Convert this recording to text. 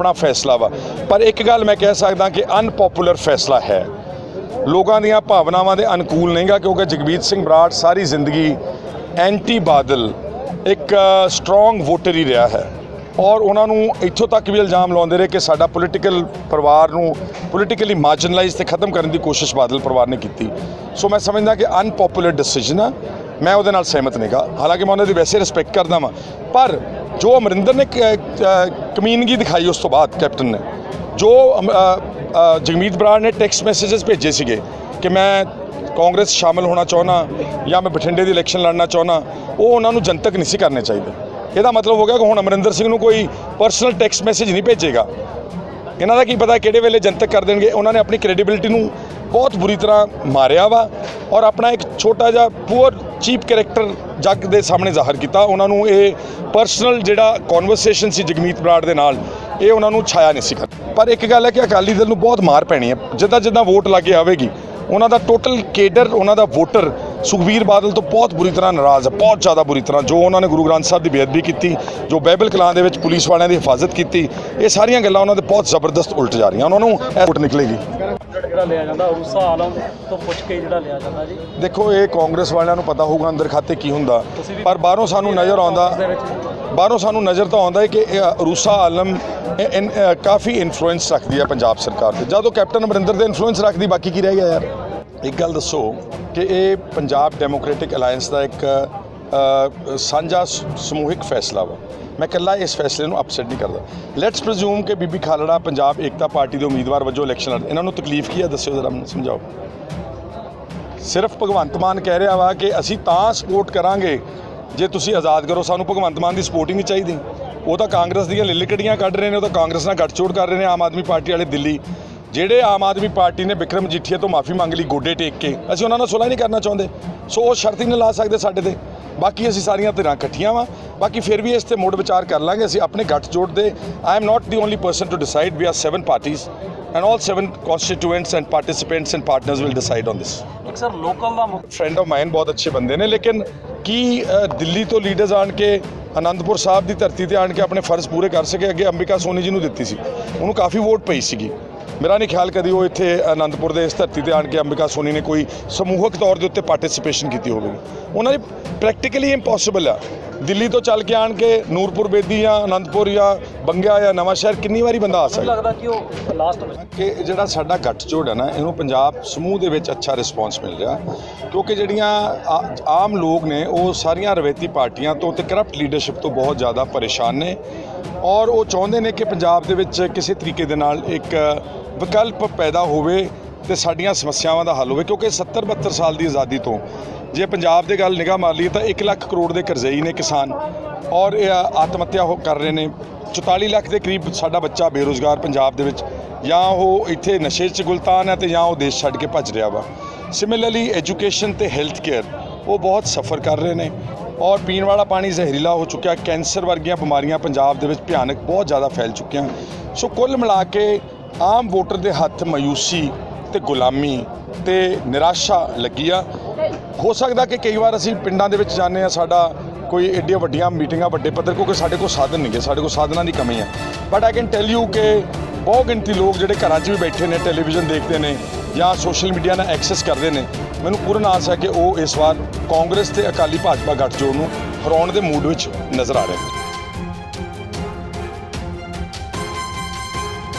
ਆਪਣਾ ਫੈਸਲਾ ਵਾ। ਪਰ ਇੱਕ ਗੱਲ ਮੈਂ ਕਹਿ ਸਕਦਾ ਕਿ ਅਨਪੋਪੂਲਰ ਫੈਸਲਾ ਹੈ। ਲੋਕਾਂ ਦੀਆਂ ਭਾਵਨਾਵਾਂ ਦੇ ਅਨੁਕੂਲ ਨਹੀਂਗਾ ਕਿਉਂਕਿ ਜਗਮੀਤ ਸਿੰਘ ਬਰਾੜ ਸਾਰੀ ਜ਼ਿੰਦਗੀ ਐਂਟੀ ਬਾਦਲ ਇੱਕ ਸਟਰੋਂਗ ਵੋਟਰ ਹੀ ਰਿਹਾ ਹੈ। ਔਰ ਉਹਨਾਂ ਨੂੰ ਇੱਥੋਂ ਤੱਕ ਵੀ ਇਲਜ਼ਾਮ ਲਾਉਂਦੇ ਰਹੇ ਕਿ ਸਾਡਾ ਪੋਲੀਟੀਕਲ ਪਰਿਵਾਰ ਨੂੰ ਪੋਲੀਟੀਕਲੀ ਮਾਰਜਨਲਾਈਜ਼ ਤੇ ਖਤਮ ਕਰਨ ਦੀ ਕੋਸ਼ਿਸ਼ ਬਾਦਲ ਪਰਿਵਾਰ ਨੇ ਕੀਤੀ। ਸੋ ਮੈਂ ਸਮਝਦਾ ਕਿ ਅਨਪੋਪੂਲਰ ਡਿਸੀਜਨ ਆ। ਮੈਂ ਉਹਦੇ ਨਾਲ ਸਹਿਮਤ ਨਹੀਂਗਾ ਹਾਲਾਂਕਿ ਮੈਂ ਉਹਨਾਂ ਦੀ ਵੈਸੇ ਰਿਸਪੈਕਟ ਕਰਦਾ ਵਾਂ। ਪਰ ਜੋ ਅਮਰਿੰਦਰ ਨੇ ਕ- ਕਮੀਨਗੀ ਦਿਖਾਈ ਉਸ ਤੋਂ ਬਾਅਦ ਕੈਪਟਨ ਨੇ ਜੋ ਅਮ, ਜਗਮੀਤ ਬਰਾੜ ਨੇ ਟੈਕਸਟ ਮੈਸੇजेस ਭੇਜੇ ਸੀਗੇ ਕਿ ਮੈਂ ਕਾਂਗਰਸ 'ਚ ਸ਼ਾਮਲ ਹੋਣਾ ਚਾਹੁੰਦਾ ਜਾਂ ਮੈਂ ਬਠਿੰਡੇ ਦੀ ਇਲੈਕਸ਼ਨ ਲੜਨਾ ਚਾਹੁੰਦਾ ਉਹ ਉਹਨਾਂ ਨੂੰ ਜਨਤਕ ਨਹੀਂ ਸੀ ਕਰਨੇ ਚਾਹੀਦੇ। ਇਹਦਾ ਮਤਲਬ ਹੋ ਗਿਆ ਕਿ ਹੁਣ ਅਮਰਿੰਦਰ ਸਿੰਘ ਨੂੰ ਕੋਈ ਪਰਸਨਲ ਟੈਕਸਟ ਮੈਸੇਜ ਨਹੀਂ ਭੇਜੇਗਾ। ਇਹਨਾਂ ਦਾ ਕੀ ਪਤਾ ਕਿਹੜੇ ਵੇਲੇ ਜਨਤਕ ਕਰ ਦੇਣਗੇ। ਉਹਨਾਂ ਨੇ ਆਪਣੀ ਕ੍ਰੈਡੀਬਿਲਟੀ ਨੂੰ ਬਹੁਤ ਬੁਰੀ ਤਰ੍ਹਾਂ ਮਾਰਿਆ ਵਾ ਔਰ ਆਪਣਾ ਇੱਕ ਛੋਟਾ ਜਿਹਾ ਪੂਅਰ ਚੀਪ ਕੈਰੈਕਟਰ ਜੱਗ ਦੇ ਸਾਹਮਣੇ ਜ਼ਾਹਰ ਕੀਤਾ। ਉਹਨਾਂ ਨੂੰ ਇਹ ਪਰਸਨਲ ਜਿਹੜਾ ਕਨਵਰਸੇਸ਼ਨ ਸੀ ਜਗਮੀਤ ਬਰਾੜ ਦੇ ਨਾਲ, ਇਹ ਉਹਨਾਂ ਨੂੰ ਛਾਇਆ ਨਹੀਂ ਸੀ ਕਰ ਪਰ ਇੱਕ ਗੱਲ ਹੈ ਕਿ ਅਕਾਲੀ ਦਲ ਨੂੰ ਬਹੁਤ ਮਾਰ ਪੈਣੀ ਹੈ। ਜਿੱਦਾਂ ਜਿੱਦਾਂ ਵੋਟ ਲੱਗੇ ਆਵੇਗੀ, ਉਹਨਾਂ ਦਾ ਟੋਟਲ ਕੇਡਰ ਉਹਨਾਂ ਦਾ ਵੋਟਰ ਸੁਖਬੀਰ ਬਾਦਲ ਤੋਂ ਬਹੁਤ ਬੁਰੀ ਤਰ੍ਹਾਂ ਨਾਰਾਜ਼ ਹੈ, ਬਹੁਤ ਜ਼ਿਆਦਾ ਬੁਰੀ ਤਰ੍ਹਾਂ। ਜੋ ਉਹਨਾਂ ਨੇ ਗੁਰੂ ਗ੍ਰੰਥ ਸਾਹਿਬ ਦੀ ਬੇਅਦਬੀ ਕੀਤੀ, ਜੋ ਬਾਈਬਲ ਕਲਾਂ ਦੇ ਵਿੱਚ ਪੁਲਿਸ ਵਾਲਿਆਂ ਦੀ ਹਿਫਾਜ਼ਤ ਕੀਤੀ, ਇਹ ਸਾਰੀਆਂ ਗੱਲਾਂ ਉਹਨਾਂ ਦੇ ਬਹੁਤ ਜ਼ਬਰਦਸਤ ਉਲਟ ਜਾ ਰਹੀਆਂ। ਉਹਨਾਂ ਨੂੰ ਵੋਟ ਨਿਕਲੇਗੀ। ਜਿਹੜਾ ਲਿਆ ਜਾਂਦਾ ਉਰੂਸਾ ਆਲਮ ਤੋਂ ਪੁੱਛ ਕੇ ਜਿਹੜਾ ਲਿਆ ਜਾਂਦਾ ਜੀ। ਦੇਖੋ ਇਹ ਕਾਂਗਰਸ ਵਾਲਿਆਂ ਨੂੰ ਪਤਾ ਹੋਊਗਾ ਅੰਦਰ ਖਾਤੇ ਕੀ ਹੁੰਦਾ। ਪਰ ਬਾਹਰੋਂ ਸਾਨੂੰ ਨਜ਼ਰ ਆਉਂਦਾ ਬਾਹਰੋਂ ਸਾਨੂੰ ਨਜ਼ਰ ਤਾਂ ਆਉਂਦਾ ਹੈ ਕਿ ਇਹ ਰੂਸਾ ਆਲਮ ਕਾਫੀ ਇਨਫਲੂਐਂਸ ਰੱਖਦੀ ਹੈ ਪੰਜਾਬ ਸਰਕਾਰ ਤੇ। ਜਦੋਂ ਕੈਪਟਨ ਅਮਰਿੰਦਰ ਦੇ ਇਨਫਲੂਐਂਸ ਰੱਖਦੀ ਬਾਕੀ ਕੀ ਰਹਿ ਗਿਆ ਯਾਰ? ਇੱਕ ਗੱਲ ਦੱਸੋ ਕਿ ਇਹ ਪੰਜਾਬ ਡੈਮੋਕ੍ਰੈਟਿਕ ਅਲਾਈਅੰਸ ਦਾ ਇੱਕ ਸਾਂਝਾ ਸਮੂਹਿਕ ਫੈਸਲਾ ਵਾ। ਮੈਂ ਇਕੱਲਾ ਇਸ ਫੈਸਲੇ ਨੂੰ ਅਪਸੈਟ ਨਹੀਂ ਕਰਦਾ। ਲੈਟਸ ਪ੍ਰਜ਼ੂਮ ਕਿ ਬੀਬੀ ਖਾਲੜਾ ਪੰਜਾਬ ਏਕਤਾ ਪਾਰਟੀ ਦੇ ਉਮੀਦਵਾਰ ਵਜੋਂ ਇਲੈਕਸ਼ਨ ਲੜ ਇਹਨਾਂ ਨੂੰ ਤਕਲੀਫ ਕੀ ਹੈ ਦੱਸਿਓ ਜ਼ਰਾ ਮੈਨੂੰ, ਸਮਝਾਓ। ਸਿਰਫ ਭਗਵੰਤ ਮਾਨ ਕਹਿ ਰਿਹਾ ਵਾ ਕਿ ਅਸੀਂ ਤਾਂ ਸਪੋਰਟ ਕਰਾਂਗੇ ਜੇ ਤੁਸੀਂ ਆਜ਼ਾਦ ਕਰੋ। ਸਾਨੂੰ ਭਗਵੰਤ ਮਾਨ ਦੀ ਸਪੋਰਟ ਹੀ ਨਹੀਂ ਚਾਹੀਦੀ। ਉਹ ਤਾਂ ਕਾਂਗਰਸ ਦੀਆਂ ਲਿਲਕੜੀਆਂ ਕੱਢ ਰਹੇ ਨੇ, ਉਹ ਤਾਂ ਕਾਂਗਰਸ ਨਾਲ ਗੱਠਜੋੜ ਕਰ ਰਹੇ ਨੇ ਆਮ ਆਦਮੀ ਪਾਰਟੀ ਵਾਲੇ ਦਿੱਲੀ। ਜਿਹੜੇ ਆਮ ਆਦਮੀ ਪਾਰਟੀ ਨੇ ਵਿਕਰਮ ਜੀਠੀਆ ਤੋਂ ਮਾਫੀ ਮੰਗ ਲਈ ਗੋਡੇ ਟੇਕ ਕੇ, ਅਸੀਂ ਉਹਨਾਂ ਨਾਲ ਸੁਲ੍ਹਾ ਨਹੀਂ ਕਰਨਾ ਚਾਹੁੰਦੇ। ਸੋ ਉਹ ਸ਼ਰਤ ਹੀ ਨਹੀਂ ਲਾ ਸਕਦੇ ਸਾਡੇ ਤੇ। ਬਾਕੀ ਅਸੀਂ ਸਾਰੀਆਂ ਧਿਰਾਂ ਇਕੱਠੀਆਂ ਵਾਂ। ਬਾਕੀ ਫਿਰ ਵੀ ਇਸ ਤੇ ਮੁੜ ਵਿਚਾਰ ਕਰ ਲਾਂਗੇ। ਅਸੀਂ ਆਪਣੇ ਗੱਠਜੋੜ ਦੇ। I am not the only person to decide we are seven parties and all seven constituents and participants and partners will decide on this. Sir local the friend of mine ਬਹੁਤ ਅੱਛੇ ਬੰਦੇ ਨੇ ਲੇਕਿਨ ਕੀ ਦਿੱਲੀ ਤੋਂ ਲੀਡਰਸ ਆਣ ਕੇ ਆਨੰਦਪੁਰ ਸਾਹਿਬ ਦੀ ਧਰਤੀ ਤੇ ਆਣ ਕੇ ਆਪਣੇ ਫਰਜ਼ ਪੂਰੇ ਕਰ ਸਕੇ? ਅੱਗੇ ਅੰਬਿਕਾ ਸੋਨੀ ਜੀ ਨੂੰ ਦਿੱਤੀ ਸੀ। ਉਹਨੂੰ ਕਾਫੀ ਵੋਟ ਪਈ ਸੀਗੀ। ਮੇਰਾ ਨਹੀਂ ਖਿਆਲ ਕਦੀ ਉਹ ਇੱਥੇ ਆਨੰਦਪੁਰ ਦੇ ਇਸ ਧਰਤੀ ਤੇ ਆਣ ਕੇ ਅੰਬਿਕਾ ਸੋਨੀ ਨੇ ਕੋਈ ਸਮੂਹਕ ਤੌਰ ਦੇ ਉੱਤੇ ਪਾਰਟਿਸਿਪੇਸ਼ਨ ਕੀਤੀ ਹੋਵੇਗੀ। ਉਹਨਾਂ ਦੀ ਪ੍ਰੈਕਟੀਕਲੀ ਇੰਪੋਸੀਬਲ ਆ। ਦਿੱਲੀ ਤੋਂ ਚੱਲ ਕੇ ਆਣ ਕੇ ਨੂਰਪੁਰ ਬੇਦੀ ਜਾਂ ਆਨੰਦਪੁਰ ਜਾਂ ਬੰਗਿਆ ਜਾਂ ਨਵਾਂ ਸ਼ਹਿਰ ਕਿੰਨੀ ਵਾਰੀ ਬੰਦਾ ਆ ਸਕਦਾ? ਲੱਗਦਾ ਕਿ ਉਹ ਲਾਸਟ ਕਿ ਜਿਹੜਾ ਸਾਡਾ ਗੱਠਜੋੜ ਹੈ ਨਾ ਇਹਨੂੰ ਪੰਜਾਬ ਸਮੂਹ ਦੇ ਵਿੱਚ ਅੱਛਾ ਰਿਸਪੌਂਸ ਮਿਲ ਰਿਹਾ। ਕਿਉਂਕਿ ਜਿਹੜੀਆਂ ਆਮ ਲੋਕ ਨੇ ਉਹ ਸਾਰੀਆਂ ਰਵੈਤੀ ਪਾਰਟੀਆਂ ਤੋਂ ਤੇ ਕਰਪਟ ਲੀਡਰਸ਼ਿਪ ਤੋਂ ਬਹੁਤ ਜ਼ਿਆਦਾ ਪਰੇਸ਼ਾਨ ਨੇ। ਔਰ ਉਹ ਚਾਹੁੰਦੇ ਨੇ ਕਿ ਪੰਜਾਬ ਦੇ ਵਿੱਚ ਕਿਸੇ ਤਰੀਕੇ ਦੇ ਨਾਲ ਇੱਕ ਵਿਕਲਪ ਪੈਦਾ ਹੋਵੇ ਤੇ ਸਾਡੀਆਂ ਸਮੱਸਿਆਵਾਂ ਦਾ ਹੱਲ ਹੋਵੇ ਕਿਉਂਕਿ 70 72 ਸਾਲ ਦੀ ਆਜ਼ਾਦੀ ਤੋਂ ਜੇ ਪੰਜਾਬ ਦੇ ਗੱਲ ਨਿਗਾਹ ਮਾਰ ਲਈਏ ਤਾਂ 1 ਲੱਖ ਕਰੋੜ ਦੇ ਕਰਜ਼ਈ ਨੇ ਕਿਸਾਨ। ਔਰ ਇਹ ਆਤਮ ਹੱਤਿਆ ਹੋ ਕਰ ਰਹੇ ਨੇ। 44 ਲੱਖ ਦੇ ਕਰੀਬ ਸਾਡਾ ਬੱਚਾ ਬੇਰੋਜ਼ਗਾਰ ਪੰਜਾਬ ਦੇ ਵਿੱਚ, ਜਾਂ ਉਹ ਇੱਥੇ ਨਸ਼ੇ 'ਚ ਗੁਲਤਾਨ ਹੈ ਤੇ ਜਾਂ ਉਹ ਦੇਸ਼ ਛੱਡ ਕੇ ਭੱਜ ਰਿਹਾ ਵਾ। ਸਿਮਿਲਰਲੀ ਐਜੂਕੇਸ਼ਨ ਤੇ ਹੈਲਥ ਕੇਅਰ ਉਹ ਬਹੁਤ ਸਫਰ ਕਰ ਰਹੇ ਨੇ। ਔਰ ਪੀਣ ਵਾਲਾ ਪਾਣੀ ਜ਼ਹਿਰੀਲਾ ਹੋ ਚੁੱਕਿਆ। ਕੈਂਸਰ ਵਰਗੀਆਂ ਬਿਮਾਰੀਆਂ ਪੰਜਾਬ ਦੇ ਵਿੱਚ ਭਿਆਨਕ ਬਹੁਤ ਜ਼ਿਆਦਾ ਫੈਲ ਚੁੱਕੀਆਂ। ਸੋ ਕੁੱਲ ਮਿਲਾ ਕੇ ਆਮ ਵੋਟਰ ਦੇ ਹੱਥ ਮਾਯੂਸੀ ਤੇ ਗੁਲਾਮੀ ਤੇ ਨਿਰਾਸ਼ਾ ਲੱਗੀ ਆ। ਹੋ ਸਕਦਾ ਕਿ ਕਈ ਵਾਰ ਅਸੀਂ ਪਿੰਡਾਂ ਦੇ ਵਿੱਚ ਜਾਂਦੇ ਆ ਸਾਡਾ ਕੋਈ ਏਡੀਆਂ ਵੱਡੀਆਂ ਮੀਟਿੰਗਾਂ, ਵੱਡੇ ਪੱਧਰ, ਕਿਉਂਕਿ ਸਾਡੇ ਕੋਲ ਸਾਧਨ ਨਹੀਂਗੇ ਸਾਡੇ ਕੋਲ ਸਾਧਨਾਂ ਦੀ ਕਮੀ ਹੈ। But I can tell you ਕਿ ਬਹੁਤ ਗਿਣਤੀ ਲੋਕ ਜਿਹੜੇ ਘਰਾਂ 'ਚ ਵੀ ਬੈਠੇ ਨੇ ਟੈਲੀਵਿਜ਼ਨ ਦੇਖਦੇ ਨੇ ਜਾਂ ਸੋਸ਼ਲ ਮੀਡੀਆ ਨਾਲ ਐਕਸੈਸ ਕਰਦੇ ਨੇ, ਮੈਨੂੰ ਪੂਰਨ ਆਸ ਹੈ ਕਿ ਉਹ ਇਸ ਵਾਰ ਕਾਂਗਰਸ ਤੇ ਅਕਾਲੀ ਭਾਜਪਾ ਗੱਠਜੋੜ ਨੂੰ ਹਰਾਉਣ ਦੇ ਮੂਡ ਵਿੱਚ ਨਜ਼ਰ ਆ ਰਹੇ ਨੇ।